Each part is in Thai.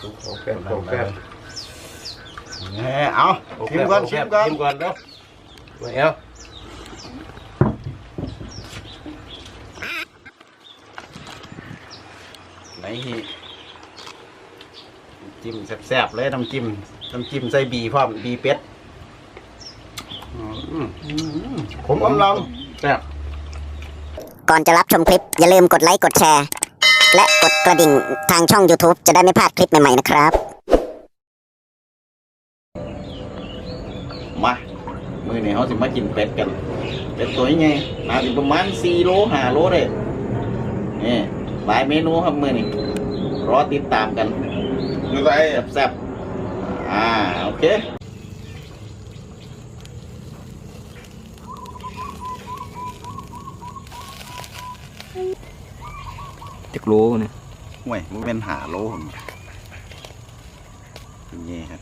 สุกโอเคโอเคแหมเอาชิมก่อนชิมก่อนชิมก่อนเด้อไม่เอาไหนจิ้มแซ่บๆเลยน้ำจิ้มน้ำจิ้มใส่บีพร้อมบีเป็ดอืมผมกำลังแซ่บ ก่อนจะรับชมคลิป อย่าลืมกดไลค์ กดแชร์ และกดกระดิ่งทางช่อง YouTube จะได้ไม่พลาดคลิปใหม่ ๆ นะครับ มา มือนี้เขาสิมากินเป็ดกัน เป็ดตัวยังไงน่าสิประมาณ4โล5โลเลยนี่หลายเมนูครับมือนี้รอติดตามกันดูไปแซ่บๆอ่า โอเค จักรู้เนี่ยห่วยมันเป็นหาโลผมอย่างนี้ครับ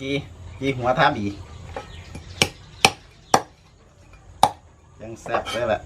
จีจีหัวท่าบียังแซ่บเลยแหละ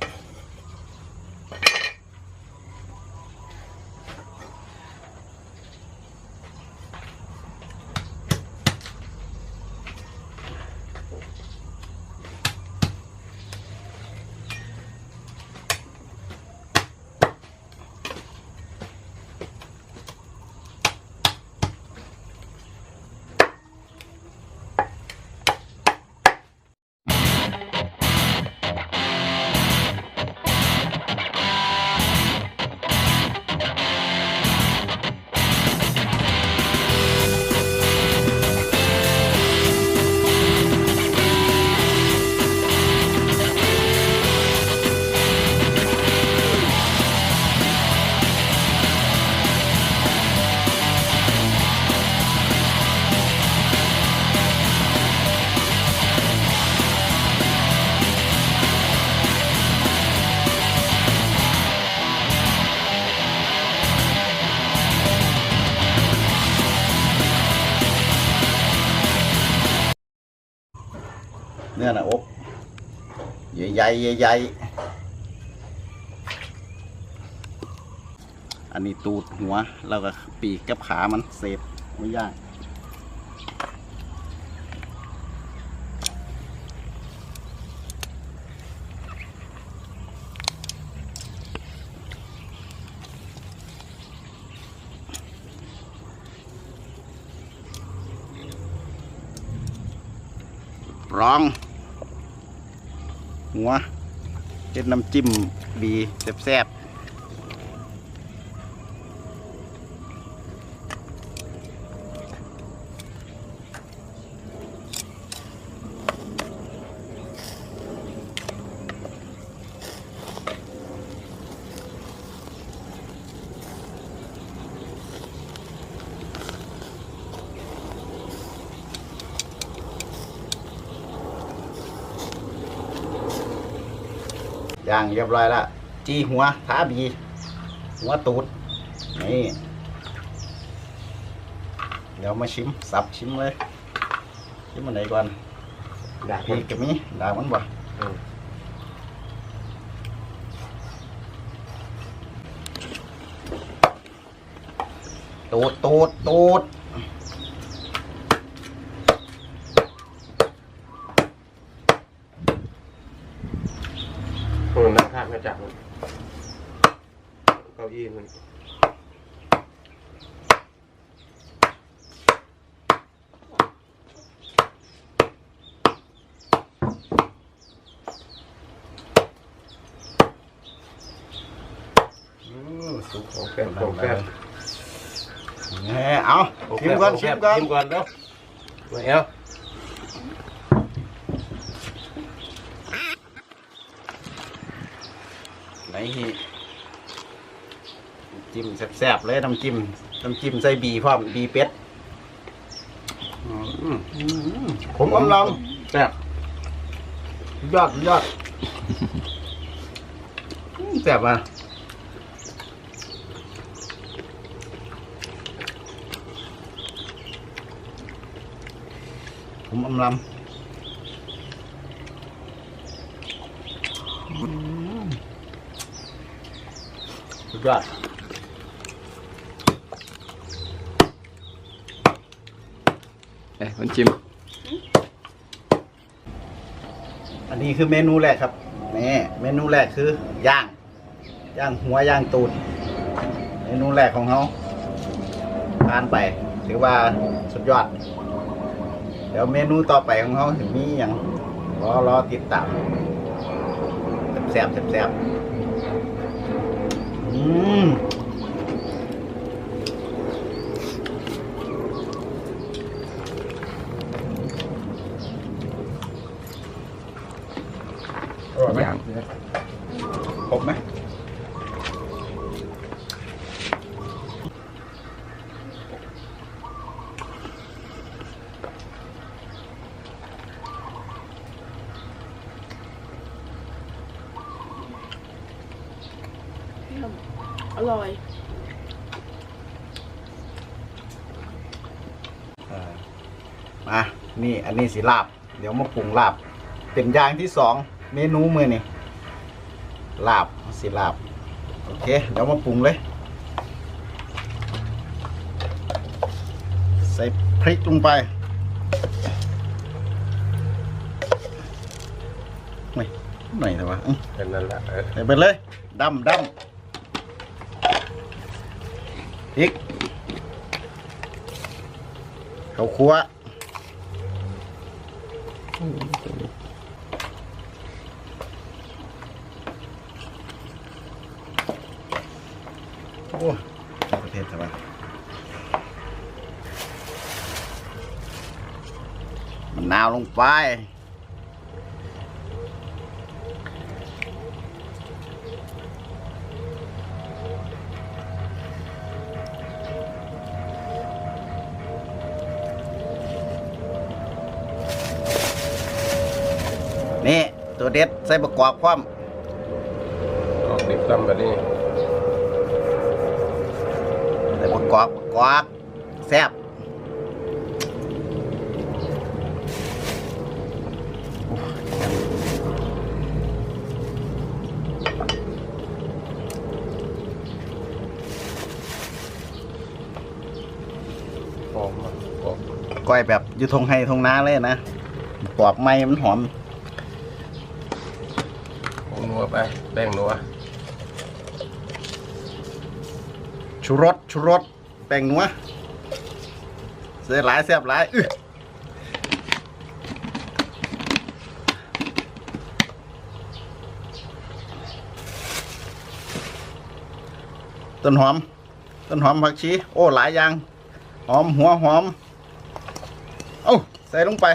ใหญ่ๆใหญ่ๆอันนี้ตูดหัวแล้วก็ปีกกับขามันเศษไม่ยากรอง หัวเป็นน้ำจิ้มบีแซ่บๆางเรียบร้อยแล้วจีหัวท้าบี หัวตูด นี่ เดี๋ยวมาชิม สับชิมเลย ชิมมันไหนก่อนได้พีกับมีด่างมันบ่ตูดตูดตูด เออนั่งข้างมาจับมันเก้าอี้มัน อือ สุกโอเคโอเคแหมเอาชิมก่อนชิมก่อนชิมก่อนเด้อไม่เอา ไหน จิ้มแซ่บๆเลยน้ำจิ้มน้ำจิ้มใส่บีพร้อมบีเป็ดอืมผมกำลังแซ่บยอดยอดอืมแซ่บอะผมอำลำอืมสุดยอด อ้ยมันจิ้มอันนี้คือเมนูแรกครับนี่เมนูแรกคือย่างย่างหัวย่างตูดเมนูแรกของเขาทานไปถือว่าสุดยอด เดี๋ยวเมนูต่อไปของเขาถึงมีอย่างรอรอติดตามแซ่บๆแซ่บอืมอร่อยไหม ย่าง ค รบไหมอร่อยมานี่อันนี้สีลาบ เดี๋ยวมาปรุงลาบ เป็นอย่างที่สองเมนูมือนี่ ลาบสีลาบ โอเค เดี๋ยวมาปรุงเลย ใส่พริกลงไปไม่ไหนแต่ว่าอื้อเป็นนั่นแหละเออใส่ไปเลยดำดำพริกข้าวคั่ว โอ้ยประเทศอะไรมะนาวลงไป นี่ ตัวเด็ดใส่ประกอบความออกดิบซ้ำแบบนี้ใส่ประกอบประกอบแซ่บ ก้อยแบบอยู่ทงไฮทงนาเลยนะปอบไม้มันหอมผงนัวไปแป้งนัวชูรสชูรสแป้งนัวเสียหลายแซ่บหลายอื้อต้นหอม ต้นหอมผักชี โอ้ หลายอย่าง หอมหัวหอมเอ้า ใส่ลงไป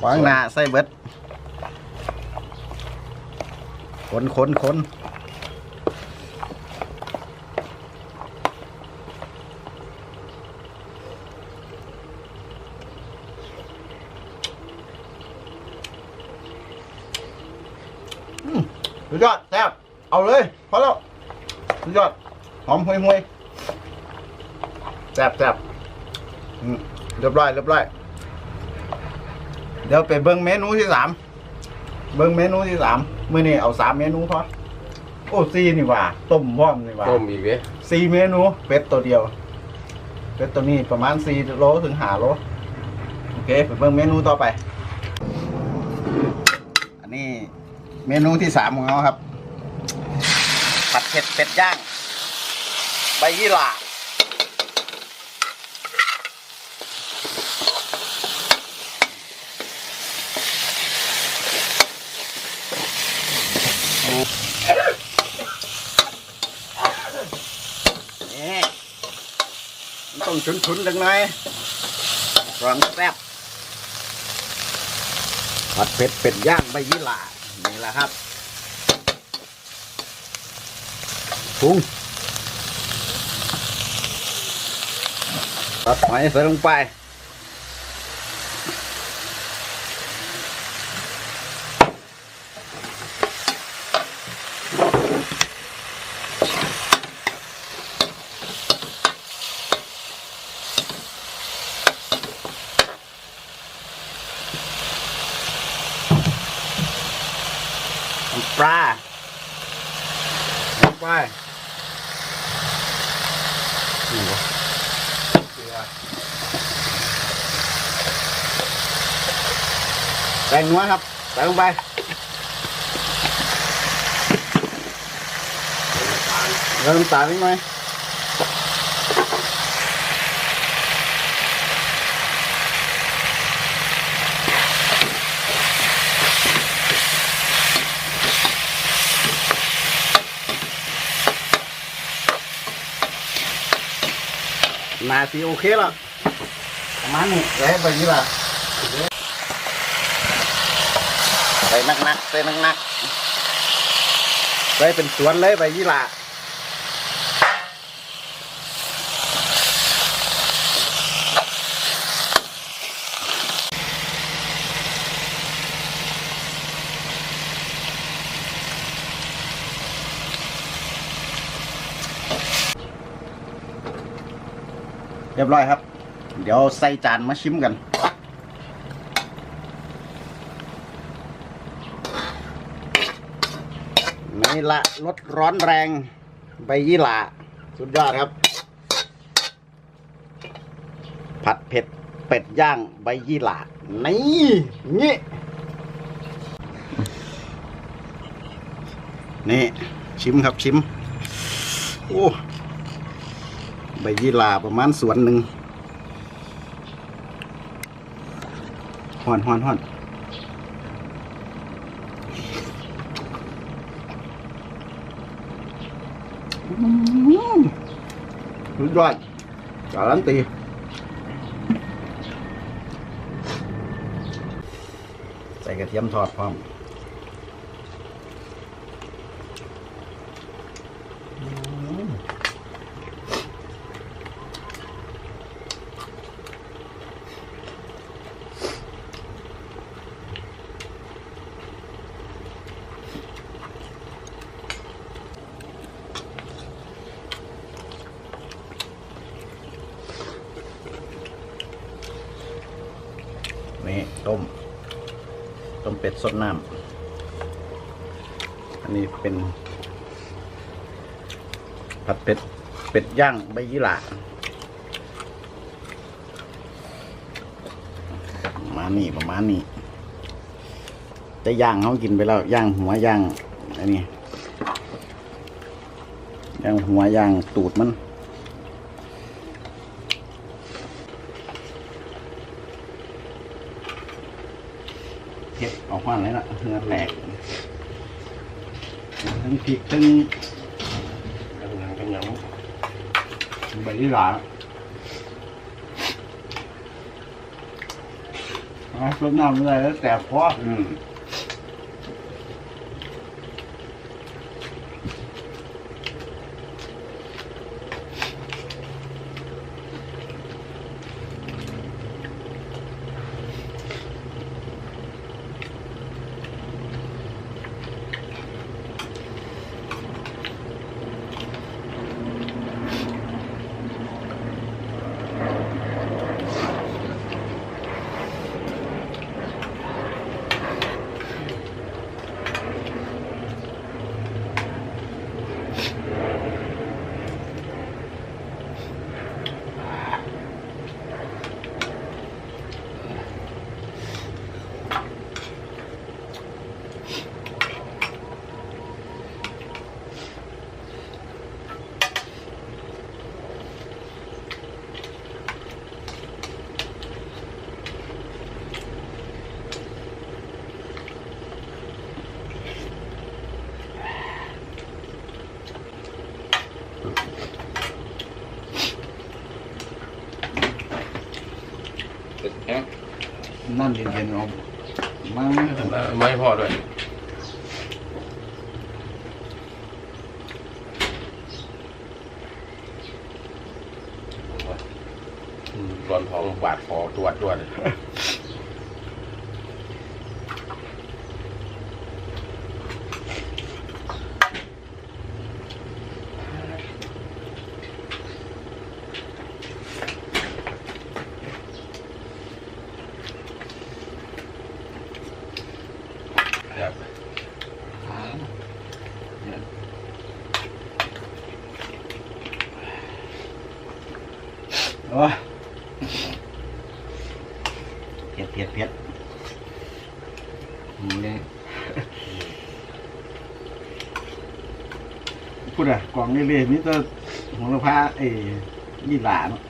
ขวางหน้าใส่เบิดคนคนคนสุดยอดแซ่บเอาเลยพอแล้วสุดยอดหอมห่วยห่วยแซ่บแซ่บเรียบร้อยเรียบร้อย ดี๋ยวไปเบิ้งเมนูที่สามเบิ้งเมนูที่สามมื้อนี้เอาสามเมนูพอโอ้สี่นี่หว่าต้มพร้อมนี่หว่าต้มอีกเด้สี่เมนูเป็ดตัวเดียว เป็ดตัวนี้ประมาณสี่โลถึงห้าโลโอเคไปเบิ้งเมนูต่อไป อันนี้เมนูที่สามของเขาครับ ผัดเผ็ดเป็ดย่าง ใบยี่หร่านี่มัน ต้องชุนๆจังหน่อยรองแซ่บผัดเผ็ดเป็ดย่างใบยี่หร่านี่แหละครับปรุงตัดหอยใส่ลงไป ปลาลงไปนี่วะเกลือแป้งนัวครับใส่ลงไปเริ่มตาลนิดหน่อย นาทีโอเคแล้วประมาณนี้เลยไปนี่ละใส่นักๆใส่นักๆใส่เป็นสวนเลยใบยี่หร่ รียบร้อยครับ เดี๋ยวใส่จานมาชิมกัน นี่ละรสร้อนแรง ใบยี่หร่าสุดยอดครับ ผัดเผ็ดเป็ดย่างใบยี่หร่านี่นี่นี่ ชิมครับชิม โอ้ ใบยี่หร่าประมาณสวนหนึ่งห่อนห่อนห่อนสุดยอดการันตีใส่กระเทียมทอดพร้อมนี่ต้ม ต้มเป็ด สดน้ำอันนี้เป็น ผัดเป็ด เป็ดย่างใบยี่หร่าประมาณนี้ประมาณนี้จะย่างเขากินไปแล้วย่างหัวย่างอันนี้ย่างหัวย่างตูดมัน เก็บออก มาเลยนะเนื้อแตกทั้งพริกทั้งกำลังกำลังใบยี่หร่าอะรดน้ำอะไรแล้วแต่พออืม เย็นๆเอามาไม่พอด้วยร้อนท้องบาดคอตัวตัวเลย โอ้ยเผ็ดเผ็ดเผ็ดนี่เลยพูดอะกล่องนี่เลยนี่ตัวหัวละพาเอ้ยี่หลาเนาะ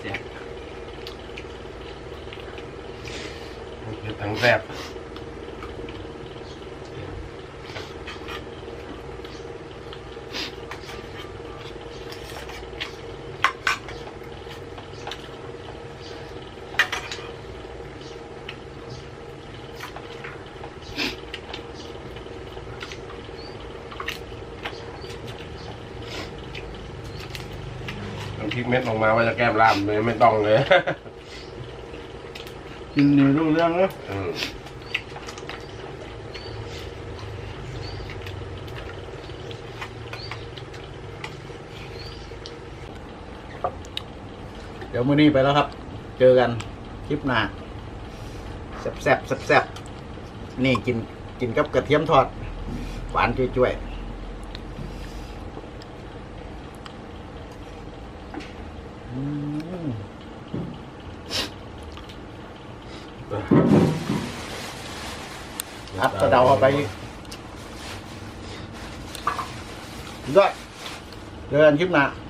เสีย เป็นทั้งแซ่บ น้ำพริก เม็ดลงมาว่าจะแก้มล่ามเลยไม่ต้องเลย กินนี่รู้เรื่องแล้วอืมเดี๋ยวมื้อนี้ไปแล้วครับ เจอกันคลิปหน้าแซ่บแซ่บแซ่บแซ่บนี่กินกินกับกระเทียมทอด หวานจุ้ยๆ รับกระเดาเ